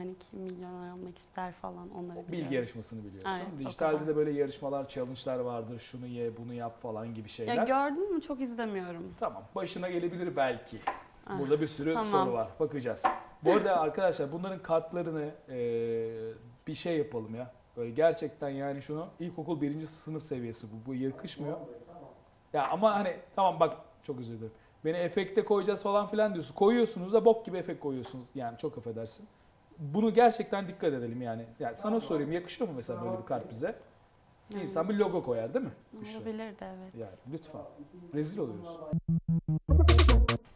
Hani kim milyoner olmak ister falan onları Bilgi biliyorum. yarışmasını biliyorsun. Evet, Dijitalde de böyle yarışmalar, challenge'lar vardır. Şunu ye, bunu yap falan gibi şeyler. Ya gördün mü çok izlemiyorum. Tamam. Başına gelebilir belki. Ah, Burada bir sürü tamam. soru var. Bakacağız. Bu arada arkadaşlar bunların kartlarını e, bir şey yapalım ya. Böyle gerçekten yani şunu ilkokul birinci sınıf seviyesi bu. Bu yakışmıyor. Ya ama hani tamam bak çok özür dilerim. Beni efekte koyacağız falan filan diyorsun. Koyuyorsunuz da bok gibi efekt koyuyorsunuz. Yani çok affedersin. Bunu gerçekten dikkat edelim yani. Yani sana sorayım yakışıyor mu mesela böyle bir kart bize? Yani İnsan bir logo koyar değil mi? Olabilir de evet. Yani lütfen. Rezil oluyoruz.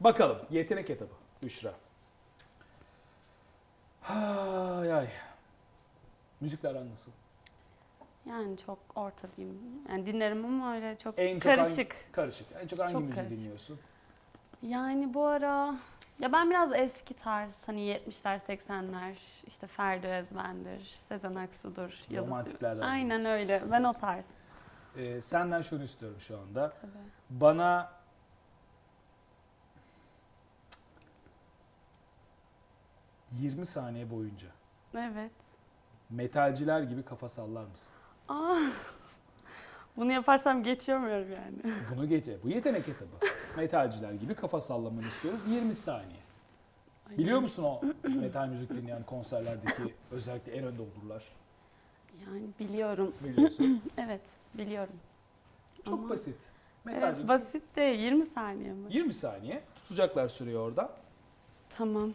Bakalım yetenek etabı Büşra. Hay ay. Müzikler aran nasıl? Yani çok orta diyeyim. Yani dinlerim ama öyle çok En çok hangi- karışık. Karışık. En çok hangi Çok müziği karışık. dinliyorsun? Yani bu ara ya ben biraz eski tarz hani 70'ler 80'ler işte Ferdi Özben'dir, Sezen Aksu'dur. Yıldız- Romantiklerden Aynen öyle. Ben o tarz. Ee, senden şunu istiyorum şu anda. Tabii. Bana ...20 saniye boyunca Evet. metalciler gibi kafa sallar mısın? Aa, bunu yaparsam geçiyorum yani. Bunu gece. Bu yetenek etabı. Metalciler gibi kafa sallamanı istiyoruz. 20 saniye. Biliyor musun o metal müzik dinleyen konserlerdeki özellikle en önde olurlar? Yani biliyorum. Biliyorsun. Evet, biliyorum. Çok Ama- basit. Metalci. Evet, basit de 20 saniye mi? 20 saniye tutacaklar süreyi orada. Tamam.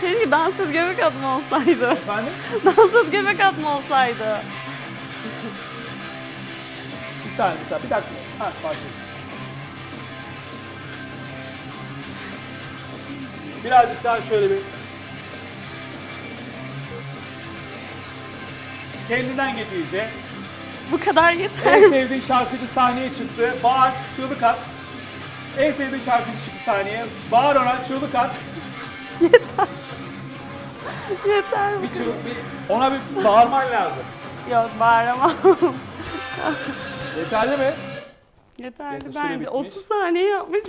Keşke danssız göbek atma olsaydı. Efendim? danssız göbek atma olsaydı. Bir saniye, bir saniye. Bir dakika. Ha, başlayalım. Birazcık daha şöyle bir... Kendinden geç iyice. Bu kadar yeter. En sevdiğin şarkıcı sahneye çıktı. Bağır, çığlık at. En sevdiğin şarkıcı çıktı sahneye. Bağır ona, çığlık at. yeter. Bir çığlık, bir, ona bir bağırman lazım. Yok bağıramam. Yeterli mi? Yeterli Yeter, süre bence. bitmiş. 30 saniye yapmış.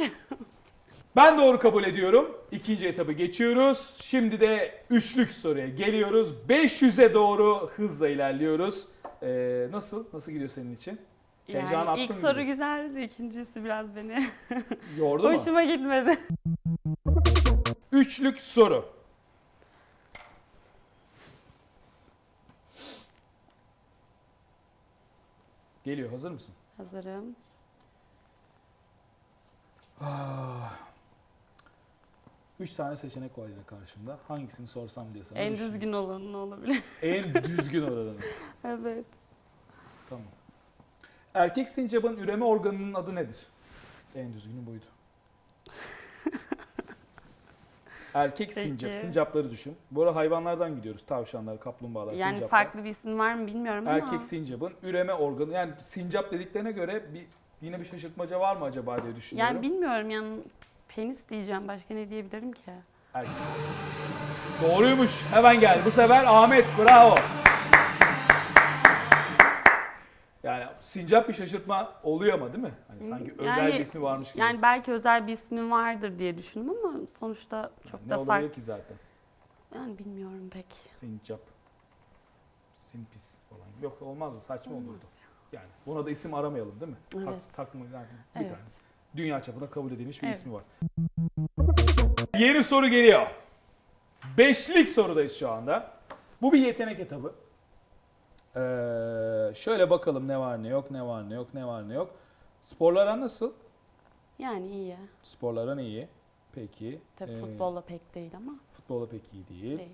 Ben doğru kabul ediyorum. İkinci etabı geçiyoruz. Şimdi de üçlük soruya geliyoruz. 500'e doğru hızla ilerliyoruz. Ee, nasıl? Nasıl gidiyor senin için? Heyecan Yani ilk attın soru güzeldi, ikincisi biraz beni Yordu mu? hoşuma gitmedi. Üçlük soru. Geliyor. Hazır mısın? Hazırım. Üç tane seçenek var yine karşımda. Hangisini sorsam diye sana en düşünüyorum. düzgün olanı olabilir. En düzgün olanı. evet. Tamam. Erkek sincapın üreme organının adı nedir? En düzgünü buydu. Erkek Peki. sincap, sincapları düşün. Bu ara hayvanlardan gidiyoruz. Tavşanlar, kaplumbağalar, Yani sincaplar. farklı bir ismi var mı bilmiyorum ama. Erkek sincapın üreme organı. Yani sincap dediklerine göre bir yine bir şaşırtmaca var mı acaba diye düşünüyorum. Yani bilmiyorum yani penis diyeceğim. Başka ne diyebilirim ki? Erkek. Doğruymuş. Hemen geldi. Bu sefer Ahmet. Bravo. Sincap bir şaşırtma oluyor ama değil mi? Hani sanki özel Yani- bir ismi varmış gibi. Yani belki özel bir ismi vardır diye düşündüm ama sonuçta çok ne da olabilir farklı. ki zaten? Yani bilmiyorum pek. Sincap. Simpis falan. Yok olmazdı saçma olurdu. Yani buna da isim aramayalım değil mi? Evet. Tak, takma yani bir Evet. tane. Dünya çapında kabul edilmiş bir Evet. ismi var. Yeni soru geliyor. Beşlik sorudayız şu anda. Bu bir yetenek etabı. Ee, şöyle bakalım ne var ne yok, ne var ne yok, ne var ne yok. Sporlara nasıl? Yani iyi. Sporlara iyi. Peki. Tabii Ee, futbolla pek değil ama Futbola pek iyi değil. değil.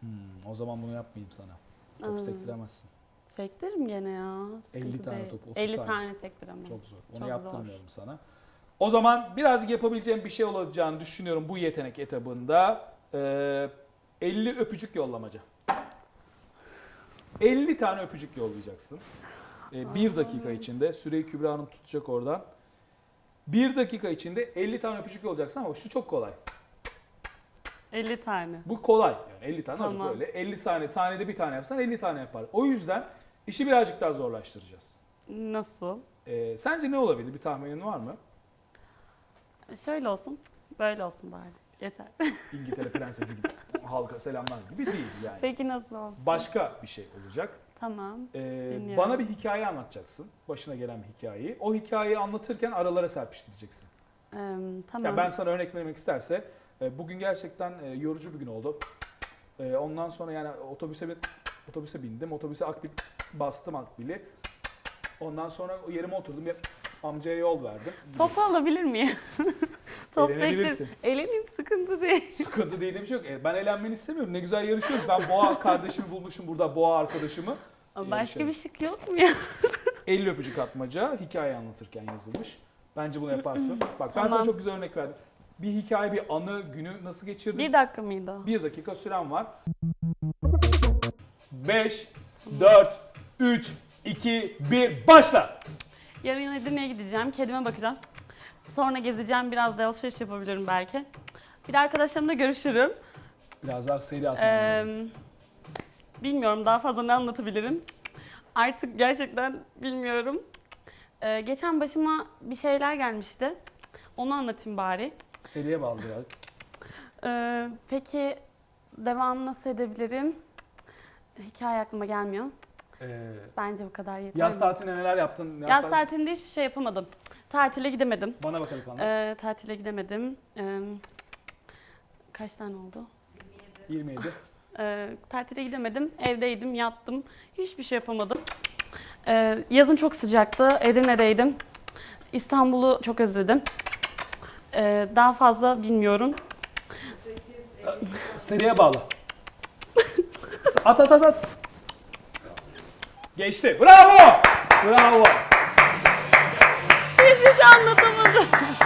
Hmm, o zaman bunu yapmayayım sana. Top Aa. sektiremezsin. Sektirim gene ya. 50 Sıkıntı tane değil. top, 30 50 saniye. tane sektiremem. Çok zor. Onu Çok yaptırmıyorum sana. O zaman birazcık yapabileceğim bir şey olacağını düşünüyorum bu yetenek etabında. Ee, 50 öpücük yollamaca. 50 tane öpücük yollayacaksın. Ee, bir dakika içinde. Süreyi Kübra Hanım tutacak oradan. Bir dakika içinde 50 tane öpücük yollayacaksın ama şu çok kolay. 50 tane. Bu kolay. Yani 50 tane olacak Tamam. böyle. 50 saniye, saniyede bir tane yapsan 50 tane yapar. O yüzden işi birazcık daha zorlaştıracağız. Nasıl? Ee, sence ne olabilir? Bir tahminin var mı? Şöyle olsun. Böyle olsun bari. Yeter. İngiltere prensesi gibi halka selamlar gibi değil yani. Peki nasıl olsun? Başka bir şey olacak. Tamam. Ee, Dinliyorum. bana bir hikaye anlatacaksın. Başına gelen bir hikayeyi. O hikayeyi anlatırken aralara serpiştireceksin. Ee, tamam. Ya ben sana örnek vermek isterse e, bugün gerçekten e, yorucu bir gün oldu. E, Ondan sonra yani otobüse bir otobüse bindim. Otobüse akbil bastım akbili. Ondan sonra yerime oturdum. Bir amcaya yol verdim. Topu alabilir miyim? Top Eğlenebilirsin. sektir. Eğleneyim sıkıntı değil. Sıkıntı değil diye bir şey yok. E, Ben eğlenmeni istemiyorum. Ne güzel yarışıyoruz. Ben boğa kardeşimi bulmuşum burada. Boğa arkadaşımı. Ama İyi başka bir bir şık yok mu ya? 50 öpücük atmaca hikaye anlatırken yazılmış. Bence bunu yaparsın. Bak ben sana Tamam. çok güzel örnek verdim. Bir hikaye, bir anı, günü nasıl geçirdin? bir dakika mıydı o? Bir dakika süren var. 5, 4, 3, 2, 1 başla. Yarın Edirne'ye gideceğim. Kedime bakacağım. Sonra gezeceğim. Biraz da alışveriş yapabilirim belki. Bir de arkadaşlarımla görüşürüm. Biraz daha seri atmam lazım. Ee, bilmiyorum daha fazla ne anlatabilirim. Artık gerçekten bilmiyorum. Ee, geçen başıma bir şeyler gelmişti. Onu anlatayım bari. Seriye bağlı biraz. Ee, peki devam nasıl edebilirim? Hikaye aklıma gelmiyor. Ee, Bence bu kadar yeter. yaz tatilinde neler yaptın? Yaz tat- tatilinde hiçbir şey yapamadım. Tatile gidemedim. Bana bakalım. Ee, tatile gidemedim. Ee, kaç tane oldu? 27. Ee, tatile gidemedim. Evdeydim, yattım. Hiçbir şey yapamadım. Ee, yazın çok sıcaktı. Edirne'deydim. İstanbul'u çok özledim. Ee, daha fazla bilmiyorum. Seriye bağlı. at at at at. Geçti. Bravo. Bravo. Hiçbir şey anlatamadım.